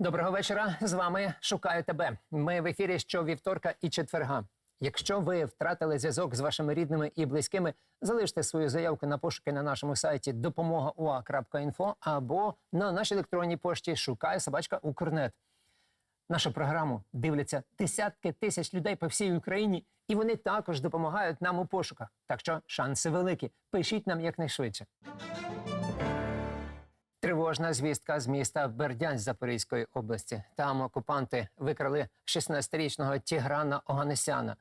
Доброго вечора. З вами шукаю тебе. Ми в ефірі щовівторка і четверга. Якщо ви втратили зв'язок з вашими рідними і близькими, залиште свою заявку на пошуки на нашому сайті допомога.ua.info або на нашій електронній пошті шукаю собачка Укрнет. Нашу програму дивляться десятки тисяч людей по всій Україні, і вони також допомагають нам у пошуках. Так що шанси великі. Пишіть нам якнайшвидше. Тривожна звістка з міста Бердянськ Запорізької області. Там окупанти викрали 16-річного Тіграна Оганесяна.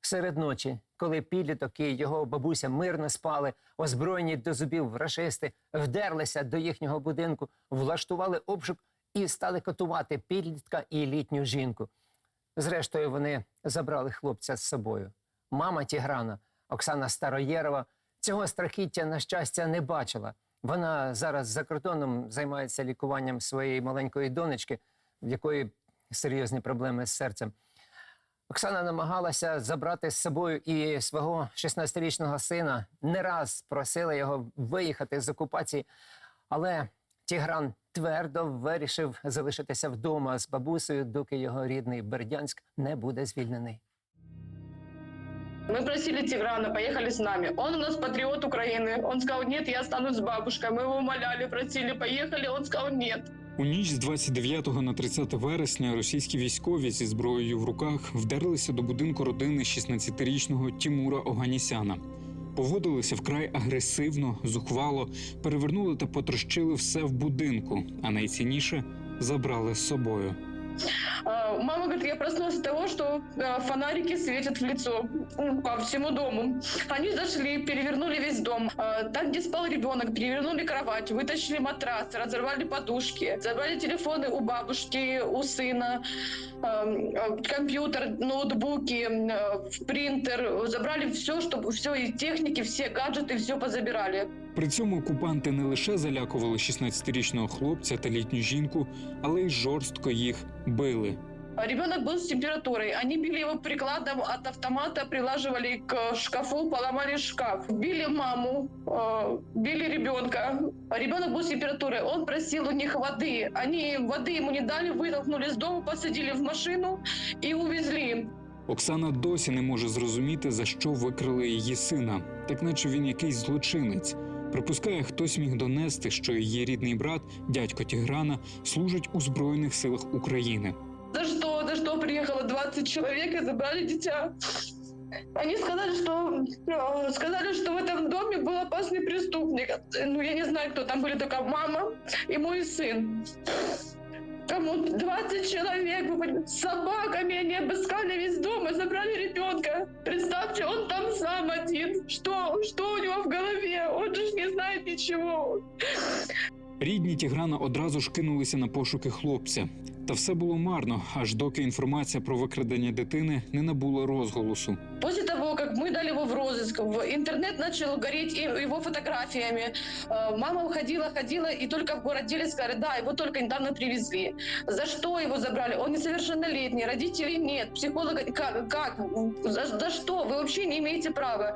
Серед ночі, коли підліток і його бабуся мирно спали, озброєні до зубів рашисти вдерлися до їхнього будинку, влаштували обшук і стали катувати підлітка і літню жінку. Зрештою, вони забрали хлопця з собою. Мама Тіграна Оксана Староєрова цього страхіття, на щастя, не бачила. Вона зараз за кордоном займається лікуванням своєї маленької донечки, в якої серйозні проблеми з серцем. Оксана намагалася забрати з собою і свого 16-річного сина. Не раз просила його виїхати з окупації, але Тігран твердо вирішив залишитися вдома з бабусею, доки його рідний Бердянськ не буде звільнений. Мы просили Тиграна, поехали с нами. Он у нас патриот Украины. Он сказал, нет, я останусь с бабушкой. Мы его умоляли, просили, поехали. Он сказал, нет. У ніч з 29 на 30 вересня російські військові зі зброєю в руках вдерлися до будинку родини 16-річного Тімура Оганісяна. Поводилися вкрай агресивно, зухвало, перевернули та потрощили все в будинку, а найцінніше забрали з собою. А, Мама говорит, я проснулась от того, что а, фонарики светят в лицо м, по всему дому. Они зашли, перевернули весь дом. А, Там, где спал ребенок, перевернули кровать, вытащили матрас, разорвали подушки, забрали телефоны у бабушки, у сына, а, а, компьютер, ноутбуки, а, принтер, забрали все, чтобы все и техники, все гаджеты, все позабирали. При цьому окупанти не лише залякували 16-річного хлопця та літню жінку, але й жорстко їх били. Ребенок был с температурой. Они били его прикладом от автомата, прилаживали к шкафу, поломали шкаф. Били маму, э, били ребенка. Ребенок был с температурой. Он просил у них воды. Они воды ему не дали, вытолкнули с дома, посадили в машину и увезли. Оксана досі не може зрозуміти, за що викрили її сина, так наче він якийсь злочинець. Припускає, хтось міг донести, що її рідний брат, дядько Тіграна, служить у Збройних силах України. Что приехало 20 человек и забрали дитя? Они сказали, что э, сказали, что в этом доме был опасный преступник. Ну, я не знаю, кто там были, только мама и мой сын. Кому 20 человек с собаками, они обыскали весь дом и забрали ребенка. Представьте, он там сам один. Что, что у него в голове? Он же не знает ничего. Рідні Тіграна одразу ж кинулися на пошуки хлопця. Та все було марно, аж доки інформація про викрадення дитини не набула розголосу. После того, как мы дали его в розыск, в интернет начал гореть и- его фотографиями. Э, Мама уходила, ходила, и только в город деле сказали, да, его только недавно привезли. За что его забрали? Он несовершеннолетний, родителей нет, психолога... Как? как? За, за что? Вы вообще не имеете права.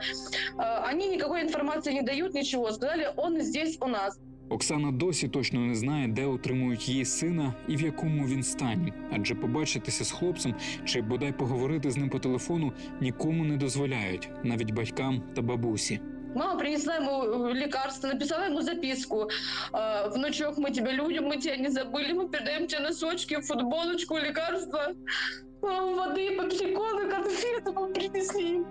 Э, Они никакой информации не дают, ничего. Сказали, он здесь у нас. Оксана досі точно не знає, де отримують її сина і в якому він стані, адже побачитися з хлопцем чи бодай поговорити з ним по телефону нікому не дозволяють, навіть батькам та бабусі. Мама принесла ему э, лекарство, написала ему записку. Э, Внучок, мы тебя любим, мы тебя не забыли, мы передаем тебе носочки, футболочку, лекарства, э, воды, пепсиколы, конфеты мы принесли.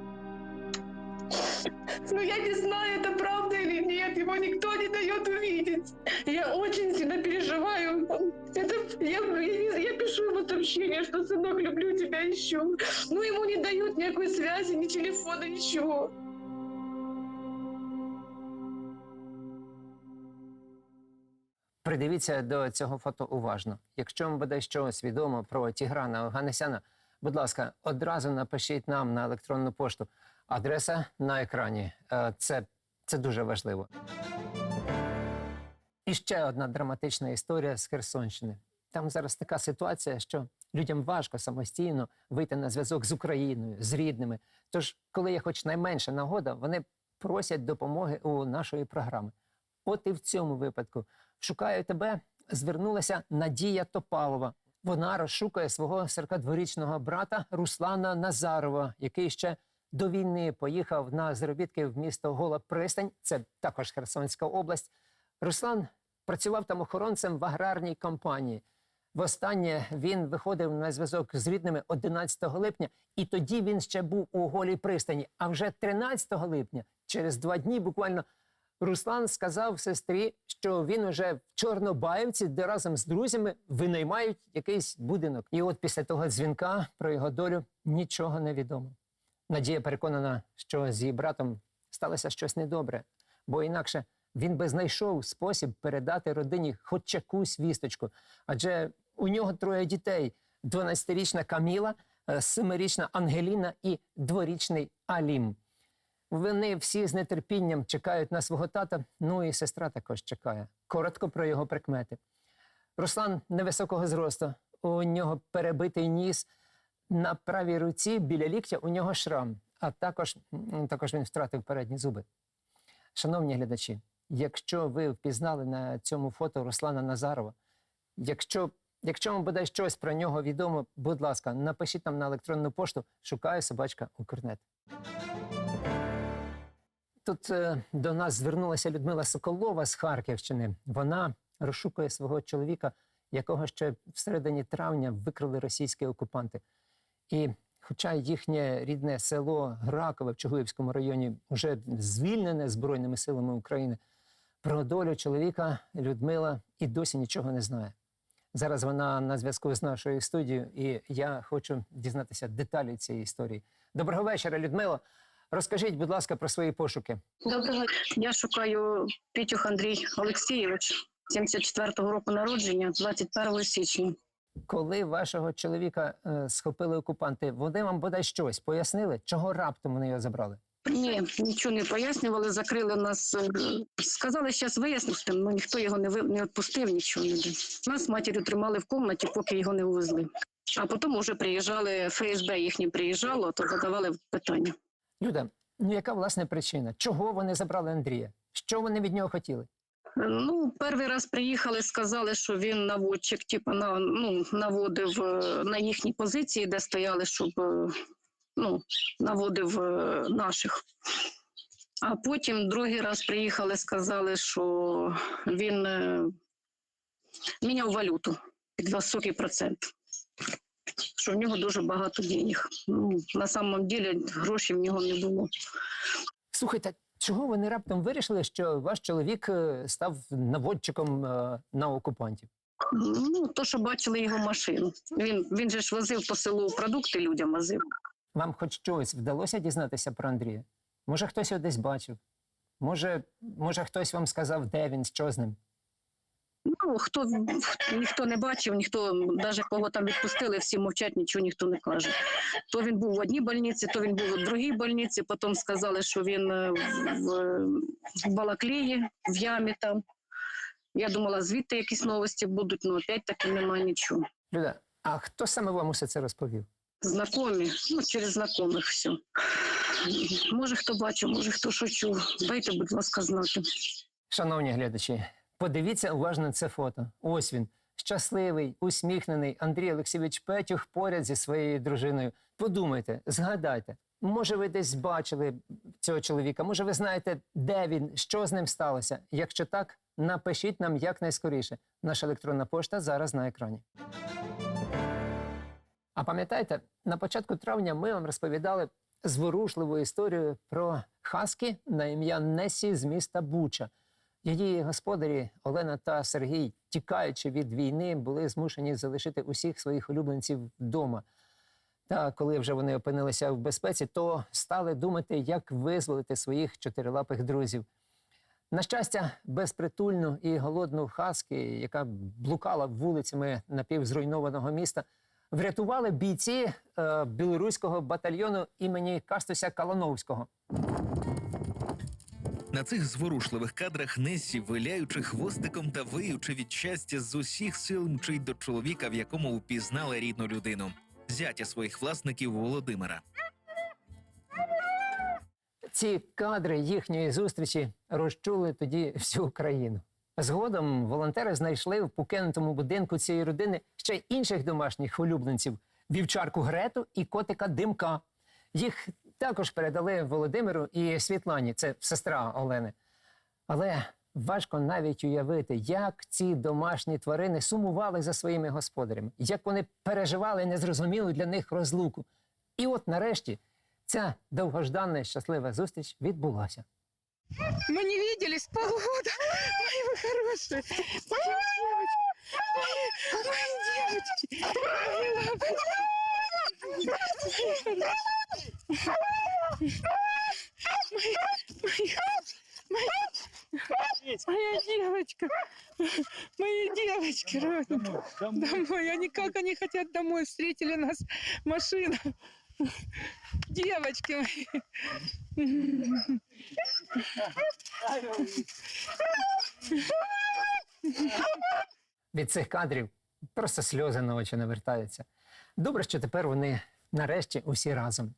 Но я не знаю, это правда или нет, его никто не дает увидеть. Я очень сильно переживаю. Это, я, я, я пишу ему сообщение, что, сынок, люблю тебя еще. Но ему не дают никакой связи, ни телефона, ничего. Придивіться до цього фото уважно. Якщо вам буде щось відомо про Тіграна Оганесяна, будь ласка, одразу напишіть нам на електронну пошту. Адреса на екрані. Е, Це, це дуже важливо. І ще одна драматична історія з Херсонщини. Там зараз така ситуація, що людям важко самостійно вийти на зв'язок з Україною, з рідними. Тож, коли є хоч найменша нагода, вони просять допомоги у нашої програми. От і в цьому випадку шукаю тебе. звернулася Надія Топалова. Вона розшукує свого 42-річного брата Руслана Назарова, який ще до війни поїхав на заробітки в місто Гола Пристань. Це також Херсонська область. Руслан працював там охоронцем в аграрній компанії. Востаннє він виходив на зв'язок з рідними 11 липня, і тоді він ще був у голій пристані. А вже 13 липня, через два дні, буквально Руслан сказав сестрі, що він уже в Чорнобаївці, де разом з друзями винаймають якийсь будинок. І от після того дзвінка про його долю нічого не відомо. Надія переконана, що з її братом сталося щось недобре, бо інакше він би знайшов спосіб передати родині хоч якусь вісточку. Адже у нього троє дітей: 12-річна Каміла, е, 7-річна Ангеліна і 2-річний Алім. Вони всі з нетерпінням чекають на свого тата, ну і сестра також чекає. Коротко про його прикмети. Руслан невисокого зросту, у нього перебитий ніс, на правій руці біля ліктя у нього шрам, а також, також він втратив передні зуби. Шановні глядачі, якщо ви впізнали на цьому фото Руслана Назарова, якщо, якщо вам бодай щось про нього відомо, будь ласка, напишіть нам на електронну пошту шукаю собачка Укрнет. Тут е, до нас звернулася Людмила Соколова з Харківщини. Вона розшукує свого чоловіка, якого ще в середині травня викрали російські окупанти. І хоча їхнє рідне село Гракове в Чугуївському районі вже звільнене Збройними силами України, про долю чоловіка Людмила і досі нічого не знає. Зараз вона на зв'язку з нашою студією, і я хочу дізнатися деталі цієї історії. Доброго вечора, Людмило. Розкажіть, будь ласка, про свої пошуки. Доброго. Я шукаю Пітюх Андрій Олексійович, 74-го року народження, 21 січня. Коли вашого чоловіка е, схопили окупанти, вони вам бодай щось пояснили, чого раптом вони його забрали? Ні, нічого не пояснювали, закрили нас. е, Сказали, зараз вияснити, але ніхто його не ви- не відпустив, нічого не дав. Нас матір'ю тримали в кімнаті, поки його не увезли. А потім вже приїжджали, ФСБ їхнє приїжджало, то задавали питання. Люда, ну яка власне причина? Чого вони забрали Андрія? Що вони від нього хотіли? Ну, перший раз приїхали, сказали, що він наводчик, типу, на, ну, наводив е, на їхні позиції, де стояли, щоб е, ну, наводив е, наших. А потім другий раз приїхали, сказали, що він міняв валюту під високий процент. Що в нього дуже багато денег. Ну, на самом деле грошей в нього не було. Слухайте, чого вони раптом вирішили, що ваш чоловік е, став наводчиком е, на окупантів? Ну, то, що бачили його машину. Він, він же ж возив по селу продукти людям возив. Вам хоч щось вдалося дізнатися про Андрія? Може, хтось його десь бачив? Може, може, хтось вам сказав, де він, що з ним? Ну, хто ніхто не бачив, ніхто, навіть кого там відпустили, всі мовчать, нічого ніхто не каже. То він був в одній больниці, то він був у другій больниці, потім сказали, що він е, в, в Балаклеї, в ямі там. Я думала, звідти якісь новості будуть, але опять таки немає нічого. Люда, а хто саме вам усе це розповів? Знакомі, ну, через знайомих все. Може, хто бачив, може, хто що чув. Дайте, будь ласка, знати. Шановні глядачі, подивіться уважно це фото. Ось він. Щасливий, усміхнений Андрій Олексійович Петюх поряд зі своєю дружиною. Подумайте, згадайте, може, ви десь бачили цього чоловіка, може, ви знаєте, де він, що з ним сталося. Якщо так, напишіть нам якнайскоріше. Наша електронна пошта зараз на екрані. А пам'ятаєте, на початку травня ми вам розповідали зворушливу історію про хаски на ім'я Несі з міста Буча. Її господарі Олена та Сергій, тікаючи від війни, були змушені залишити усіх своїх улюбленців вдома. Та коли вже вони опинилися в безпеці, то стали думати, як визволити своїх чотирилапих друзів. На щастя, безпритульну і голодну хаски, яка блукала вулицями напівзруйнованого міста, врятували бійці е, білоруського батальйону імені Кастуся Калановського. На цих зворушливих кадрах Несі, виляючи хвостиком та виючи від щастя, з усіх сил мчить до чоловіка, в якому впізнала рідну людину, зятя своїх власників Володимира. Ці кадри їхньої зустрічі розчули тоді всю Україну. Згодом волонтери знайшли в покинутому будинку цієї родини ще й інших домашніх улюбленців вівчарку Грету і котика Димка. Їх також передали Володимиру і Світлані, це сестра Олени. Але важко навіть уявити, як ці домашні тварини сумували за своїми господарями, як вони переживали незрозумілу для них розлуку. І от нарешті ця довгожданна і щаслива зустріч відбулася. Мы не виделись полгода. Мои вы хорошие. Мои девочки. Мои, мои девочки. Мои. Моя, моя, моя девочка. Мои девочки родные. Домой. Они как они хотят домой. Встретили нас машина. Девочки мои. Від цих кадрів просто сльози на очі навертаються. Добре, що тепер вони нарешті усі разом.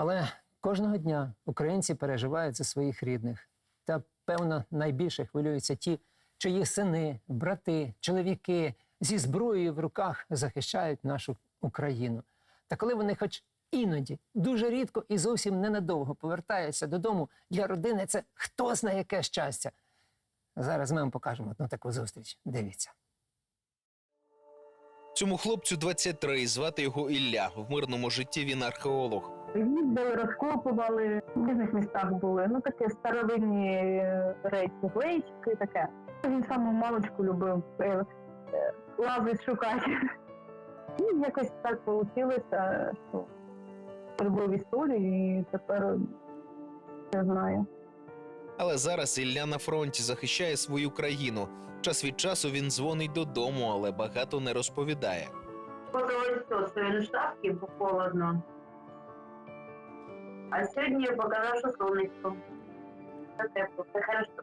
Але кожного дня українці переживають за своїх рідних. Та, певно, найбільше хвилюються ті, чиї сини, брати, чоловіки зі зброєю в руках захищають нашу Україну. Та коли вони хоч іноді, дуже рідко і зовсім ненадовго повертаються додому, для родини це хто знає яке щастя. Зараз ми вам покажемо одну таку зустріч. Дивіться. Цьому хлопцю 23, звати його Ілля. В мирному житті він археолог. Їздили, розкопували, в різних містах були. Ну таке старовинні е, речі, глечики, таке. Він саму малочку любив е, е, лазить шукати. І якось так вийшло, що любив історію і тепер все знаю. Але зараз Ілля на фронті захищає свою країну. Час від часу він дзвонить додому, але багато не розповідає. Показалось все, що він в шапці, бо холодно. А сьогодні показав, що сонечко. Все тепло, все хорошо.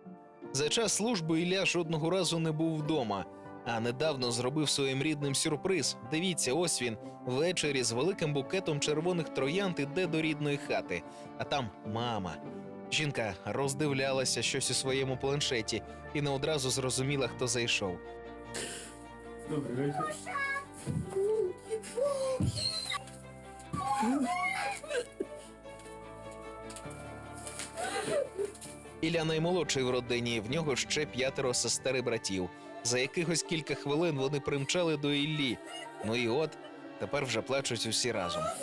За час служби Ілля жодного разу не був вдома. А недавно зробив своїм рідним сюрприз. Дивіться, ось він ввечері з великим букетом червоних троянд іде до рідної хати. А там мама. Жінка роздивлялася щось у своєму планшеті і не одразу зрозуміла, хто зайшов. Ілля наймолодший в родині, в нього ще п'ятеро сестер і братів. За якихось кілька хвилин вони примчали до Іллі. Ну і от тепер вже плачуть усі разом.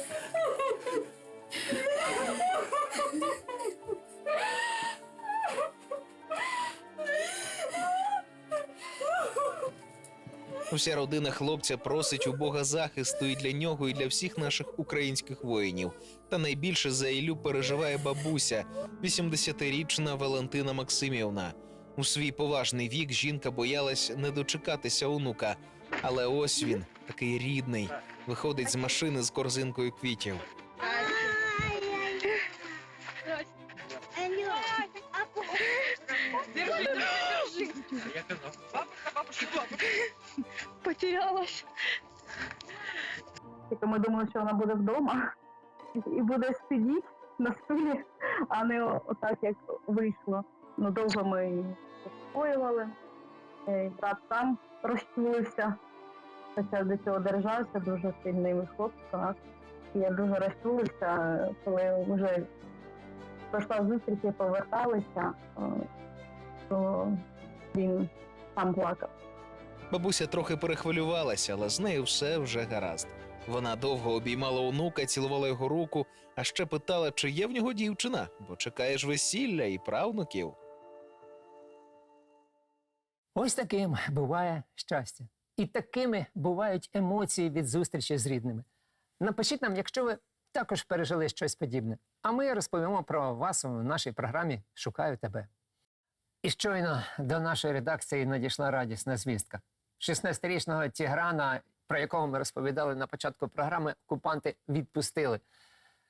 Уся родина хлопця просить у Бога захисту і для нього, і для всіх наших українських воїнів. Та найбільше за Ілю переживає бабуся, 80-річна Валентина Максимівна. У свій поважний вік жінка боялась не дочекатися онука. Але ось він, такий рідний, виходить з машини з корзинкою квітів. Потерялась. Тільки ми думали, що вона буде вдома і буде сидіти на стулі, а не отак, як вийшло. Ну, довго ми її заспокоювали. Е, Брат сам розчулився, хоча до цього держався, дуже сильний хлопець я дуже розчулився, коли вже пройшла зустріч і поверталися, е, то він сам плакав. Бабуся трохи перехвилювалася, але з нею все вже гаразд. Вона довго обіймала онука, цілувала його руку, а ще питала, чи є в нього дівчина, бо чекаєш весілля і правнуків. Ось таким буває щастя. І такими бувають емоції від зустрічі з рідними. Напишіть нам, якщо ви також пережили щось подібне. А ми розповімо про вас у нашій програмі Шукаю тебе. І щойно до нашої редакції надійшла радісна звістка. 16-річного Тіграна, про якого ми розповідали на початку програми, окупанти відпустили.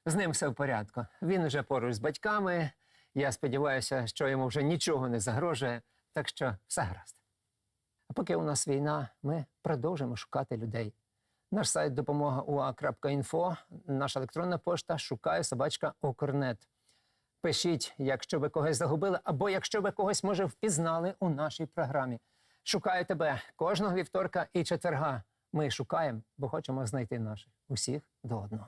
З ним все в порядку. Він уже поруч з батьками. Я сподіваюся, що йому вже нічого не загрожує, так що все гаразд. А поки у нас війна, ми продовжимо шукати людей. Наш сайт допомога наша електронна пошта шукає собачка Окрнет. Пишіть, якщо ви когось загубили, або якщо ви когось, може, впізнали у нашій програмі. Шукаю тебе кожного вівторка і четверга. Ми шукаємо, бо хочемо знайти наших усіх до одного.